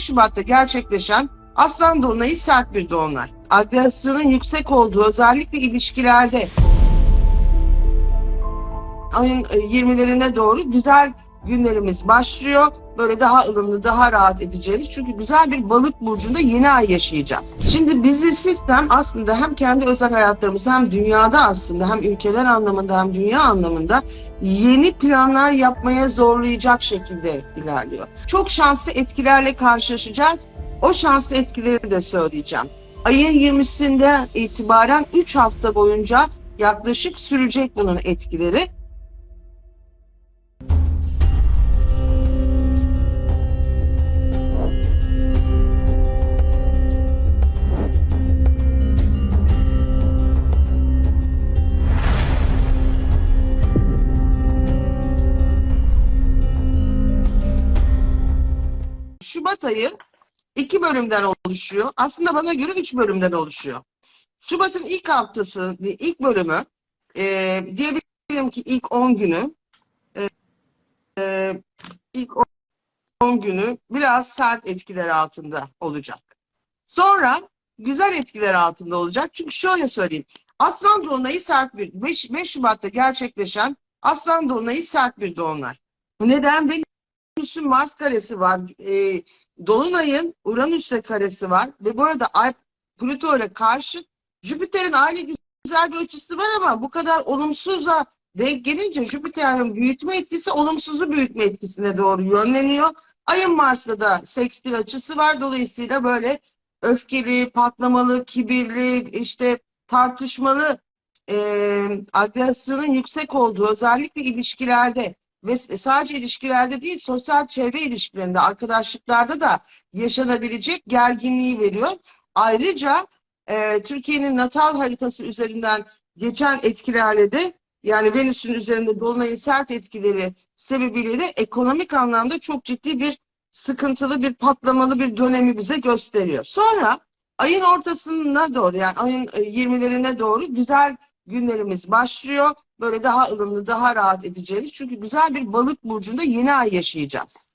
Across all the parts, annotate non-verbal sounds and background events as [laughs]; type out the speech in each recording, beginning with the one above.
Şubat'ta gerçekleşen Aslan Dolunay'ı sert bir dolunay. Agresyonun yüksek olduğu özellikle ilişkilerde ayın e, 20'lerine doğru güzel günlerimiz başlıyor. Böyle daha ılımlı, daha rahat edeceğimiz. Çünkü güzel bir balık burcunda yeni ay yaşayacağız. Şimdi bizi sistem aslında hem kendi özel hayatlarımız hem dünyada aslında hem ülkeler anlamında hem dünya anlamında yeni planlar yapmaya zorlayacak şekilde ilerliyor. Çok şanslı etkilerle karşılaşacağız. O şanslı etkileri de söyleyeceğim. Ayın 20'sinde itibaren 3 hafta boyunca yaklaşık sürecek bunun etkileri. Şubat ayı iki bölümden oluşuyor. Aslında bana göre üç bölümden oluşuyor. Şubat'ın ilk haftası, ilk bölümü e, diyebilirim ki ilk 10 günü e, e, ilk 10 günü biraz sert etkiler altında olacak. Sonra güzel etkiler altında olacak. Çünkü şöyle söyleyeyim. Aslan Dolunay'ı sert bir 5, 5 Şubat'ta gerçekleşen Aslan Dolunay'ı sert bir dolunay. Neden? Venüs'ün Mars karesi var. E, Dolunay'ın Uranüs'le karesi var. Ve bu arada Ay Plüto ile karşı Jüpiter'in aynı güzel bir açısı var ama bu kadar olumsuza denk gelince Jüpiter'in büyütme etkisi olumsuzu büyütme etkisine doğru yönleniyor. Ayın Mars'ta da sekstil açısı var. Dolayısıyla böyle öfkeli, patlamalı, kibirli, işte tartışmalı e, agresyonun yüksek olduğu özellikle ilişkilerde ve sadece ilişkilerde değil sosyal çevre ilişkilerinde, arkadaşlıklarda da yaşanabilecek gerginliği veriyor. Ayrıca e, Türkiye'nin natal haritası üzerinden geçen etkilerle de yani Venüs'ün üzerinde dolunayın sert etkileri sebebiyle de ekonomik anlamda çok ciddi bir sıkıntılı bir patlamalı bir dönemi bize gösteriyor. Sonra ayın ortasına doğru yani ayın 20'lerine doğru güzel günlerimiz başlıyor. Böyle daha ılımlı, daha rahat edeceğimiz. Çünkü güzel bir balık burcunda yeni ay yaşayacağız.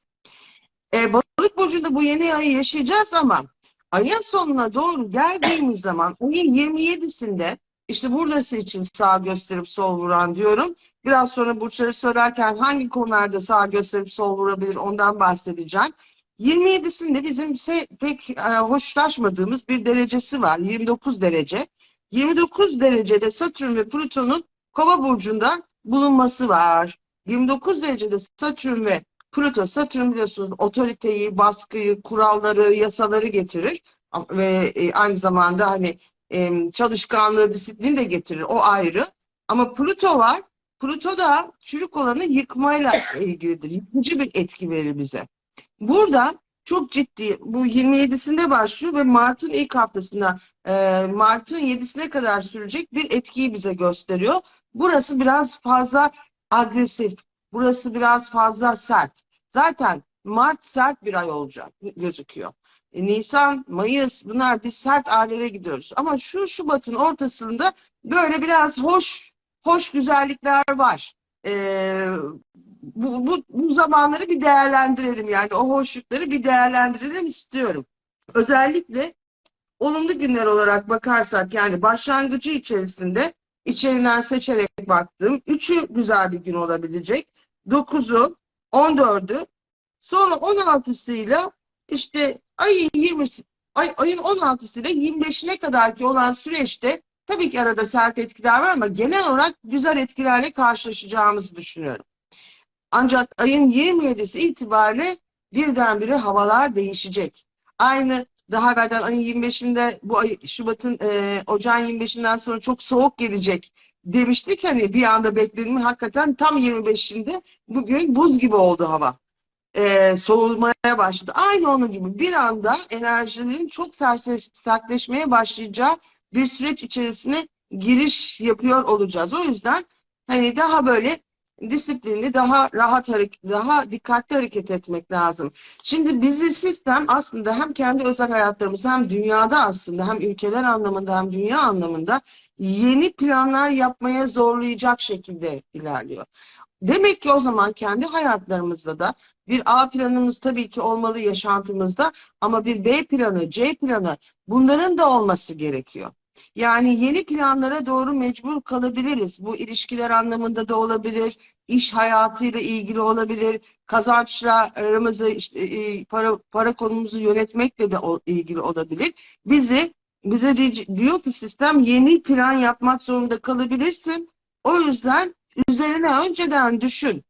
E, balık burcunda bu yeni ayı yaşayacağız ama ayın sonuna doğru geldiğimiz zaman ayın 27'sinde işte buradası için sağ gösterip sol vuran diyorum. Biraz sonra burçları söylerken hangi konularda sağ gösterip sol vurabilir ondan bahsedeceğim. 27'sinde bizim pek e, hoşlaşmadığımız bir derecesi var. 29 derece. 29 derecede Satürn ve Plüton'un Kova burcunda bulunması var. 29 derecede Satürn ve Plüto, Satürn biliyorsunuz otoriteyi, baskıyı, kuralları, yasaları getirir ve e, aynı zamanda hani çalışkanlığı, disiplini de getirir. O ayrı. Ama Plüto var. Plüto da çürük olanı yıkmayla ilgilidir. Yıkıcı bir etki verir bize. Burada çok ciddi bu 27'sinde başlıyor ve Mart'ın ilk haftasında e, Mart'ın 7'sine kadar sürecek bir etkiyi bize gösteriyor. Burası biraz fazla agresif. Burası biraz fazla sert. Zaten Mart sert bir ay olacak gözüküyor. E, Nisan, Mayıs bunlar biz sert ailelere gidiyoruz. Ama şu Şubat'ın ortasında böyle biraz hoş hoş güzellikler var. Ee, bu, bu, bu zamanları bir değerlendirelim yani o hoşlukları bir değerlendirelim istiyorum. Özellikle olumlu günler olarak bakarsak yani başlangıcı içerisinde içeriğinden seçerek baktım. Üçü güzel bir gün olabilecek. Dokuzu, on dördü, sonra on altısıyla işte ayın 20'si, ay, ayın 16'sı ile 25'ine kadar ki olan süreçte tabii ki arada sert etkiler var ama genel olarak güzel etkilerle karşılaşacağımızı düşünüyorum. Ancak ayın 27'si itibariyle birdenbire havalar değişecek. Aynı daha evvelden ayın 25'inde bu ay Şubat'ın e, ocağın 25'inden sonra çok soğuk gelecek demiştik hani bir anda beklenimi hakikaten tam 25'inde bugün buz gibi oldu hava. E, soğumaya başladı. Aynı onun gibi bir anda enerjinin çok sertleşmeye başlayacağı bir süreç içerisine giriş yapıyor olacağız. O yüzden hani daha böyle disiplinli, daha rahat hareket, daha dikkatli hareket etmek lazım. Şimdi bizi sistem aslında hem kendi özel hayatlarımız hem dünyada aslında hem ülkeler anlamında hem dünya anlamında yeni planlar yapmaya zorlayacak şekilde ilerliyor. Demek ki o zaman kendi hayatlarımızda da bir A planımız tabii ki olmalı yaşantımızda ama bir B planı, C planı bunların da olması gerekiyor. Yani yeni planlara doğru mecbur kalabiliriz. Bu ilişkiler anlamında da olabilir, iş hayatıyla ilgili olabilir, kazançlarımızı, işte, e, para, para konumuzu yönetmekle de ilgili olabilir. Bizi bize di- diyor ki sistem yeni plan yapmak zorunda kalabilirsin. O yüzden üzerine önceden düşün.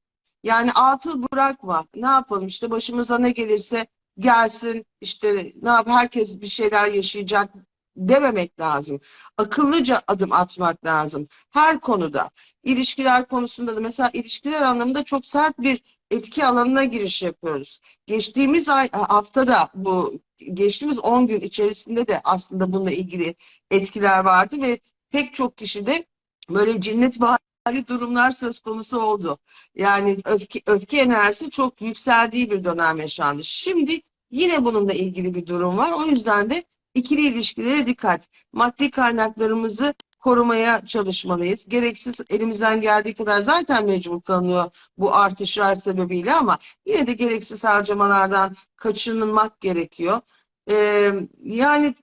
Yani atıl bırakma. Ne yapalım işte başımıza ne gelirse gelsin. İşte ne yap herkes bir şeyler yaşayacak dememek lazım. Akıllıca adım atmak lazım. Her konuda. İlişkiler konusunda da mesela ilişkiler anlamında çok sert bir etki alanına giriş yapıyoruz. Geçtiğimiz ay haftada bu geçtiğimiz 10 gün içerisinde de aslında bununla ilgili etkiler vardı ve pek çok kişide böyle cinnet hali durumlar söz konusu oldu. Yani öfke, öfke enerjisi çok yükseldiği bir dönem yaşandı. Şimdi yine bununla ilgili bir durum var. O yüzden de ikili ilişkilere dikkat. Maddi kaynaklarımızı korumaya çalışmalıyız. Gereksiz elimizden geldiği kadar zaten mecbur kalınıyor bu artışlar sebebiyle ama yine de gereksiz harcamalardan kaçınılmak gerekiyor. Ee, yani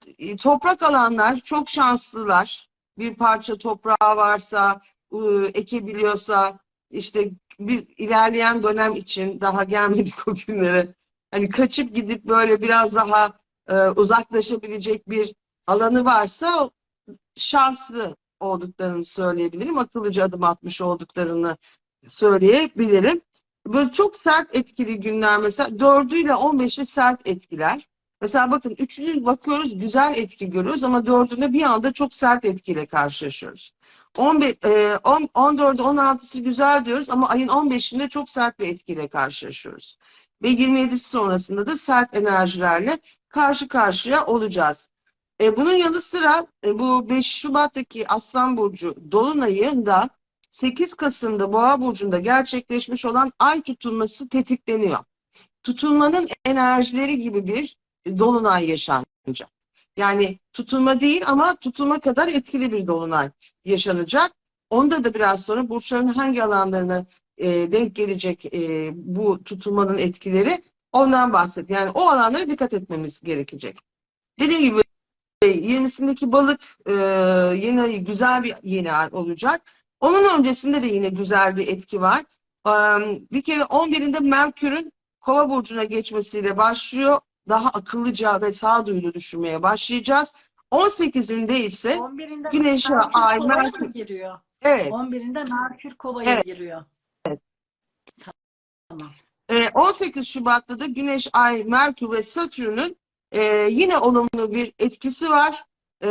toprak alanlar çok şanslılar. Bir parça toprağı varsa, ıı, ekebiliyorsa işte bir ilerleyen dönem için daha gelmedik o günlere. Hani kaçıp gidip böyle biraz daha e, uzaklaşabilecek bir alanı varsa şanslı olduklarını söyleyebilirim. Akıllıca adım atmış olduklarını söyleyebilirim. Böyle çok sert etkili günler mesela 4'ü ile 15'i sert etkiler. Mesela bakın üçünü bakıyoruz güzel etki görüyoruz ama dördünde bir anda çok sert etkiyle karşılaşıyoruz. 15, e, 10, 14'ü 16'sı güzel diyoruz ama ayın 15'inde çok sert bir etkiyle karşılaşıyoruz. Ve 27'si sonrasında da sert enerjilerle karşı karşıya olacağız. E, bunun yanı sıra e, bu 5 Şubat'taki Aslan Burcu Dolunay'ında 8 Kasım'da Boğa Burcu'nda gerçekleşmiş olan ay tutulması tetikleniyor. Tutulmanın enerjileri gibi bir dolunay yaşanacak. Yani tutulma değil ama tutulma kadar etkili bir dolunay yaşanacak. Onda da biraz sonra burçların hangi alanlarına e, denk gelecek e, bu tutulmanın etkileri ondan bahset. Yani o alanlara dikkat etmemiz gerekecek. Dediğim gibi 20'sindeki balık e, yeni ay güzel bir yeni ay olacak. Onun öncesinde de yine güzel bir etki var. E, bir kere 11'inde Merkür'ün Kova burcuna geçmesiyle başlıyor. Daha akıllıca ve sağduyulu düşünmeye başlayacağız. 18'inde ise 11'inde Güneş'e Merkür ay, Merkür- giriyor? evet 11'inde Merkür Kova'ya Evet. giriyor. Tamam. e, 18 Şubat'ta da Güneş, Ay, Merkür ve Satürn'ün e, yine olumlu bir etkisi var. E,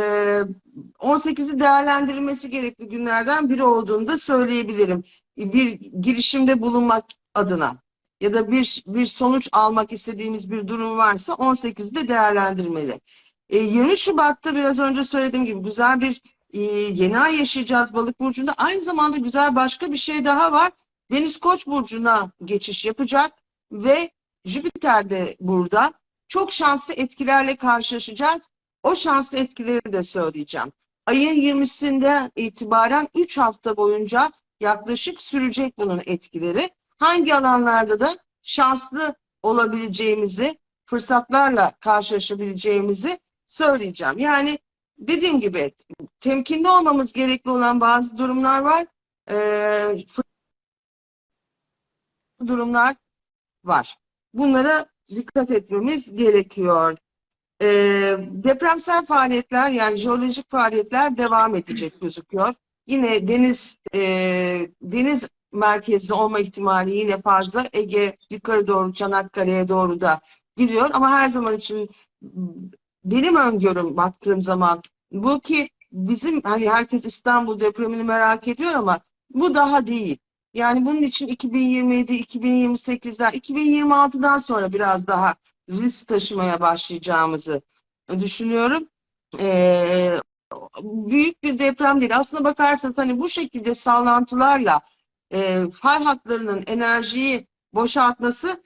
18'i değerlendirilmesi gerekli günlerden biri olduğunu da söyleyebilirim. Bir girişimde bulunmak adına ya da bir bir sonuç almak istediğimiz bir durum varsa 18'de değerlendirmeli. E, 20 Şubat'ta biraz önce söylediğim gibi güzel bir e, yeni ay yaşayacağız Balık burcunda. Aynı zamanda güzel başka bir şey daha var. Venüs Koç burcuna geçiş yapacak ve Jüpiter de burada. Çok şanslı etkilerle karşılaşacağız. O şanslı etkileri de söyleyeceğim. Ayın 20'sinde itibaren 3 hafta boyunca yaklaşık sürecek bunun etkileri. Hangi alanlarda da şanslı olabileceğimizi, fırsatlarla karşılaşabileceğimizi söyleyeceğim. Yani dediğim gibi temkinli olmamız gerekli olan bazı durumlar var. Ee, durumlar var. Bunlara dikkat etmemiz gerekiyor. Ee, depremsel faaliyetler yani jeolojik faaliyetler devam edecek gözüküyor. Yine deniz e, deniz merkezli olma ihtimali yine fazla. Ege yukarı doğru Çanakkale'ye doğru da gidiyor ama her zaman için benim öngörüm baktığım zaman bu ki bizim hani herkes İstanbul depremini merak ediyor ama bu daha değil. Yani bunun için 2027, 2028'ler, 2026'dan sonra biraz daha risk taşımaya başlayacağımızı düşünüyorum. Ee, büyük bir deprem değil. Aslına bakarsanız hani bu şekilde sağlantılarla e, fay hatlarının enerjiyi boşaltması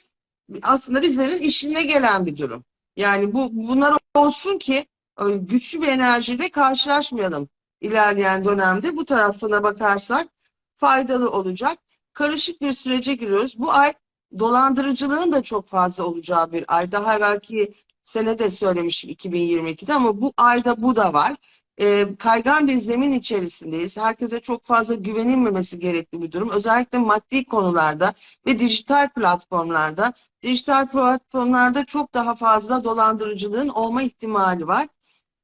aslında bizlerin işine gelen bir durum. Yani bu bunlar olsun ki e, güçlü bir enerjiyle karşılaşmayalım ilerleyen dönemde. Bu tarafına bakarsak faydalı olacak. karışık bir sürece giriyoruz. Bu ay dolandırıcılığın da çok fazla olacağı bir ay. Daha belki sene de söylemişim 2022'de ama bu ayda bu da var. Ee, kaygan bir zemin içerisindeyiz. Herkese çok fazla güvenilmemesi gerekli bir durum. Özellikle maddi konularda ve dijital platformlarda. Dijital platformlarda çok daha fazla dolandırıcılığın olma ihtimali var.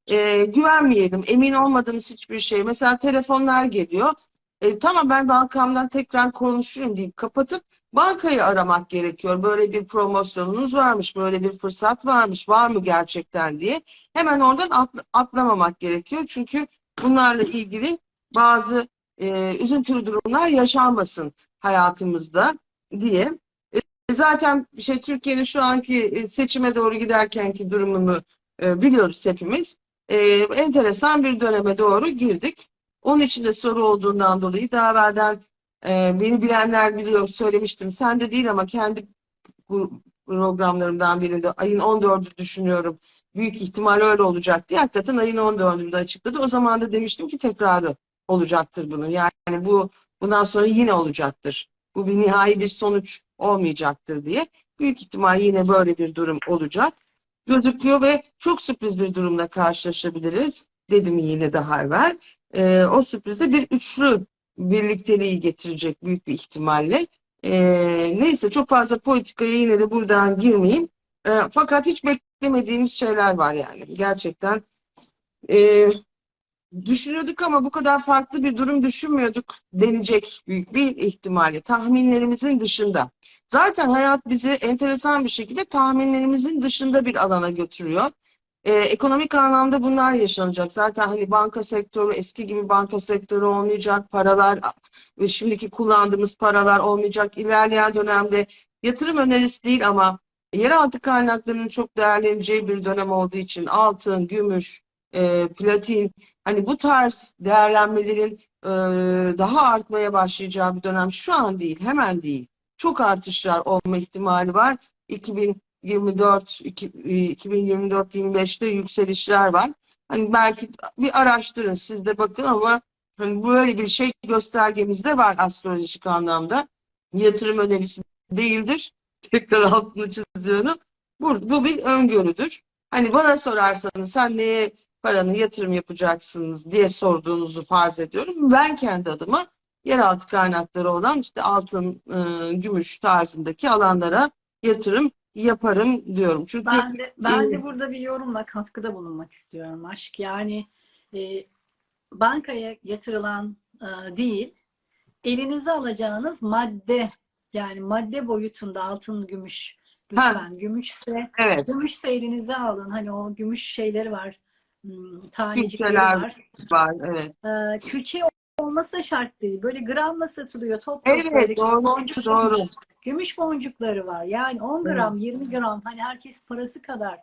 Ee, güvenmeyelim. Emin olmadığımız hiçbir şey. Mesela telefonlar geliyor. E, tamam ben bankamdan tekrar konuşurum deyip kapatıp bankayı aramak gerekiyor. Böyle bir promosyonunuz varmış, böyle bir fırsat varmış, var mı gerçekten diye. Hemen oradan atl- atlamamak gerekiyor. Çünkü bunlarla ilgili bazı e, üzüntülü durumlar yaşanmasın hayatımızda diye. E, zaten şey Türkiye'nin şu anki e, seçime doğru giderkenki durumunu e, biliyoruz hepimiz. E, enteresan bir döneme doğru girdik. Onun için de soru olduğundan dolayı daha evvelden e, beni bilenler biliyor söylemiştim. Sen de değil ama kendi programlarımdan birinde ayın 14'ü düşünüyorum. Büyük ihtimal öyle olacak diye. Hakikaten ayın 14'ünde açıkladı. O zaman da demiştim ki tekrarı olacaktır bunun. Yani bu bundan sonra yine olacaktır. Bu bir nihai bir sonuç olmayacaktır diye. Büyük ihtimal yine böyle bir durum olacak. Gözüküyor ve çok sürpriz bir durumla karşılaşabiliriz. Dedim yine daha evvel. Ee, o sürprize bir üçlü birlikteliği getirecek büyük bir ihtimalle. Ee, neyse çok fazla politikaya yine de buradan girmeyeyim. Ee, fakat hiç beklemediğimiz şeyler var yani. Gerçekten e, düşünüyorduk ama bu kadar farklı bir durum düşünmüyorduk denecek büyük bir ihtimalle. Tahminlerimizin dışında. Zaten hayat bizi enteresan bir şekilde tahminlerimizin dışında bir alana götürüyor. Ee, ekonomik anlamda bunlar yaşanacak. Zaten hani banka sektörü eski gibi banka sektörü olmayacak. Paralar ve şimdiki kullandığımız paralar olmayacak. İlerleyen dönemde yatırım önerisi değil ama yeraltı kaynaklarının çok değerleneceği bir dönem olduğu için altın, gümüş, e, platin hani bu tarz değerlenmelerin e, daha artmaya başlayacağı bir dönem şu an değil, hemen değil. Çok artışlar olma ihtimali var. 2024 2024-25'te yükselişler var. Hani belki bir araştırın siz de bakın ama hani böyle bir şey göstergemizde var astrolojik anlamda. Yatırım önerisi değildir. [laughs] Tekrar altını çiziyorum. Bu, bu bir öngörüdür. Hani bana sorarsanız sen neye paranı yatırım yapacaksınız diye sorduğunuzu farz ediyorum. Ben kendi adıma yeraltı kaynakları olan işte altın, e, gümüş tarzındaki alanlara yatırım yaparım diyorum. Çünkü Ben de, ben e, de burada bir yorumla katkıda bulunmak istiyorum aşk. Yani e, bankaya yatırılan e, değil, elinize alacağınız madde yani madde boyutunda altın, gümüş lütfen. Gümüşse, evet, gümüşse elinize alın. Hani o gümüş şeyleri var. hmm, Tanecikleri var. var. Evet. E, külçe olması da şart değil. Böyle gramla satılıyor. Top Evet, böyle doğru, boncuk doğru. Gümüş boncukları var. Yani 10 Evet. gram, 20 gram hani herkes parası kadar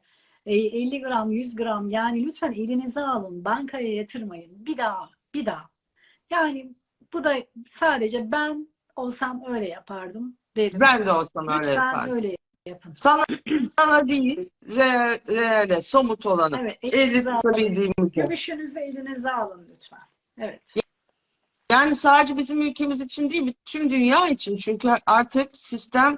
e, 50 gram, 100 gram yani lütfen elinize alın. Bankaya yatırmayın. Bir daha, bir daha. Yani bu da sadece ben olsam öyle yapardım derim. Ben de olsam öyle Lütfen yapardım. öyle yapın. Sana, sana değil, re, reale, somut olanı. Evet, elinize alın. tutabildiğim ülke. Gümüşünüzü elinize alın lütfen. Evet. Yani sadece bizim ülkemiz için değil, bütün dünya için. Çünkü artık sistem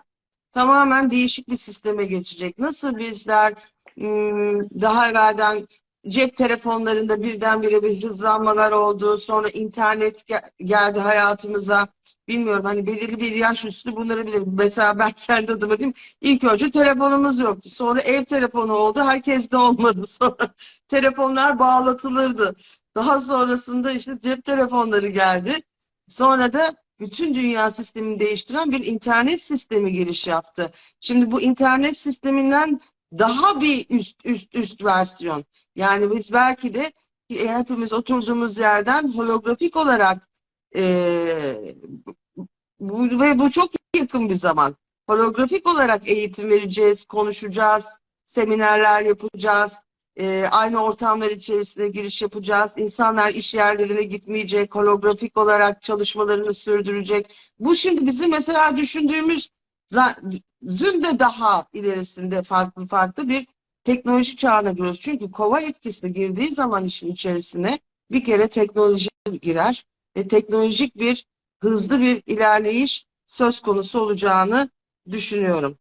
tamamen değişik bir sisteme geçecek. Nasıl bizler ım, daha evvelden cep telefonlarında birdenbire bir hızlanmalar oldu. Sonra internet ge- geldi hayatımıza. Bilmiyorum hani belirli bir yaş üstü bunları bilirim. Mesela ben [laughs] kendi adıma diyeyim. İlk önce telefonumuz yoktu. Sonra ev telefonu oldu. Herkes de olmadı. [laughs] Sonra telefonlar bağlatılırdı. Daha sonrasında işte cep telefonları geldi. Sonra da bütün dünya sistemini değiştiren bir internet sistemi giriş yaptı. Şimdi bu internet sisteminden daha bir üst üst üst versiyon. Yani biz belki de e, hepimiz oturduğumuz yerden holografik olarak e, bu, ve bu çok yakın bir zaman. Holografik olarak eğitim vereceğiz, konuşacağız, seminerler yapacağız, e, aynı ortamlar içerisine giriş yapacağız. İnsanlar iş yerlerine gitmeyecek, holografik olarak çalışmalarını sürdürecek. Bu şimdi bizim mesela düşündüğümüz zün de daha ilerisinde farklı farklı bir teknoloji çağına giriyoruz. Çünkü kova etkisi girdiği zaman işin içerisine bir kere teknoloji girer ve teknolojik bir hızlı bir ilerleyiş söz konusu olacağını düşünüyorum.